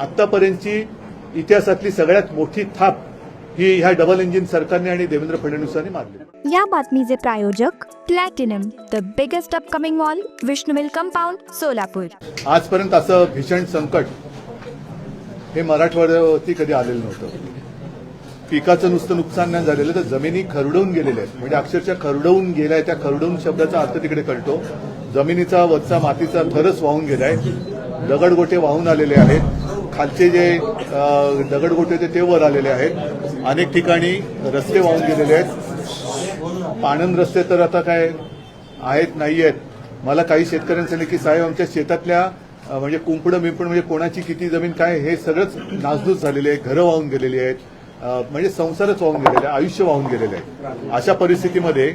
आतापर्यंतची इतिहासातली सगळ्यात मोठी थाप ही ह्या डबल इंजिन सरकारने आणि देवेंद्र फडणवीसांनी मारली. या बातमीचे प्रायोजक platinum the biggest upcoming mall Vishnumill compound Solapur आजपर्यंत असं भीषण संकट हे मराठवाड्यावरती कधी आलेलं नव्हतं. पिकाचं नुसतं नुकसान नाही झालेलं तर जमिनी खरडवून गेलेल्या आहेत. म्हणजे अक्षरशः खरडवून गेलाय त्या खरडवून शब्दाचा अर्थ तिकडे कळतो. जमिनीचा वरचा मातीचा थरच वाहून गेलाय. दगडगोटे वाहून आलेले आहेत. खालचे जे दगडगोटे होते ते वर आलेले आहेत. अनेक ठिकाणी रस्ते वाहून गेलेले आहेत. पाणंद रस्ते तर आता काय आहेत नाही आहेत. मला काही शेतकऱ्यांनी सांगितलं की साहेब आमच्या शेतातल्या म्हणजे कुंपडं बिंपड म्हणजे कोणाची किती जमीन काय हे सगळंच नासधूस झालेले आहे घरं वाहून गेलेली आहेत. म्हणजे संसारच वाहून गेलेले आहे आयुष्य वाहून गेलेलं आहे अशा परिस्थितीमध्ये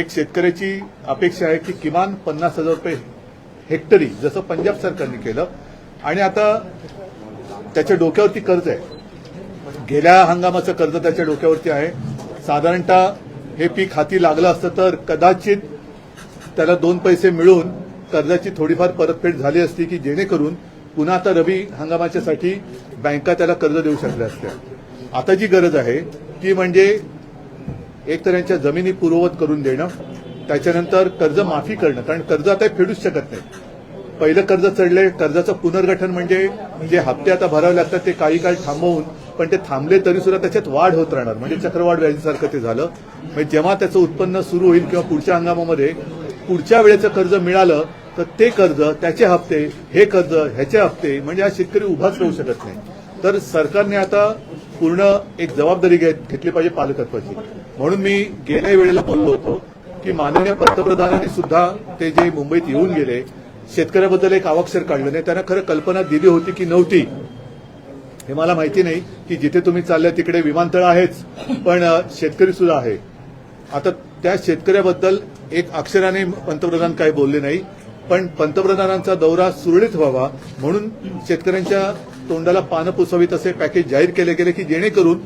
एक शेतकऱ्याची अपेक्षा आहे की किमान पन्नास हजार रुपये हेक्टरी जसं पंजाब सरकारने केलं. आणि आता त्याच्या डोक्यावरती कर्ज आहे. गेल्या हंगामाचं कर्ज त्याच्या डोक्यावरती आहे. साधारणतः हे पीक हाती लागलं असतं तर कदाचित त्याला दोन पैसे मिळून कर्जाची थोडीफार परतफेड झाली असती की जेणेकरून पुन्हा आता रबी हंगामाच्यासाठी बँका त्याला कर्ज देऊ शकल्या असत्या. आता जी गरज आहे ती म्हणजे एक तर यांच्या जमिनी पूर्ववत करून देणं त्याच्यानंतर कर्ज माफी करणं कारण कर्ज आता हे फेडूच शकत नाही. पहिलं कर्ज चढले कर्जाचं पुनर्गठन म्हणजे जे हप्ते आता भरावे लागतात ते काही काळ थांबवून पण ते थांबले तरी सुद्धा त्याच्यात वाढ होत राहणार. म्हणजे चक्रवाढ व्याजीसारखं ते झालं. म्हणजे जेव्हा त्याचं उत्पन्न सुरू होईल किंवा पुढच्या हंगामामध्ये पुढच्या वेळेचं कर्ज मिळालं तर ते कर्ज त्याचे हप्ते हे कर्ज ह्याचे हप्ते म्हणजे हा शेतकरी उभाच राहू शकत नाही. तर सरकारने आता पूर्ण एक जबाबदारी घेत- घेतली पाहिजे पालकत्वाची. म्हणून मी गेल्या वेळेला बोललो होतो की माननीय पंतप्रधानांनी सुद्धा ते जे मुंबईत येऊन गेले शेतकऱ्याबद्दल एक आवाक्षर काढलं नाही. त्यांना खरं कल्पना दिली होती की नव्हती. हे मला माहिती नाही की जिथे तुम्ही चालले तिकडे विमानतळ आहेच पण शेतकरी सुद्धा आहे. आता त्या शेतकऱ्याबद्दल एक अक्षराने पंतप्रधान काही बोलले नाही पण पंतप्रधानांचा दौरा सुरळीत व्हावा म्हणून शेतकऱ्यांच्या तोंडाला पानं पुसावीत असे पॅकेज जाहीर केले गेले की जेणेकरून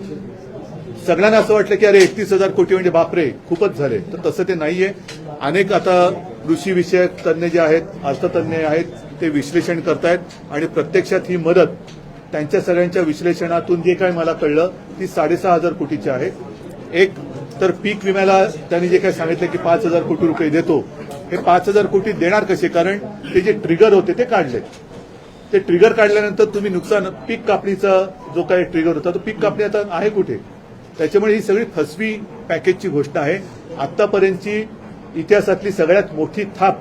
सगळ्यांना असं वाटलं की अरे एकतीस हजार कोटी म्हणजे बापरे खूपच झाले. तर तसं ते नाहीये. अनेक आता कृषी विषयक तज्ज्ञ जे आहेत अर्थतज्ञ आहेत ते विश्लेषण करतायत आणि प्रत्यक्षात ही मदत त्यांच्या सगळ्यांच्या विश्लेषणातून जे काही मला कळलं ती साडेसहा हजार कोटीची आहे. एक तर पीक विम्याला त्यांनी जे काही सांगितलं की पाच हजार कोटी रुपये देतो. हे पाच हजार कोटी देणार कसे? कारण ते जे ट्रिगर होते ते काढले. ते ट्रिगर काढल्यानंतर तुम्ही नुकसान पीक कापणीचा जो काही ट्रिगर होता तो पीक कापणी आता आहे कुठे? त्याच्यामुळे ही सगळी फसवी पॅकेजची गोष्ट आहे. आतापर्यंतची इतिहासातली सगळ्यात मोठी थाप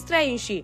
त्र्याऐंशी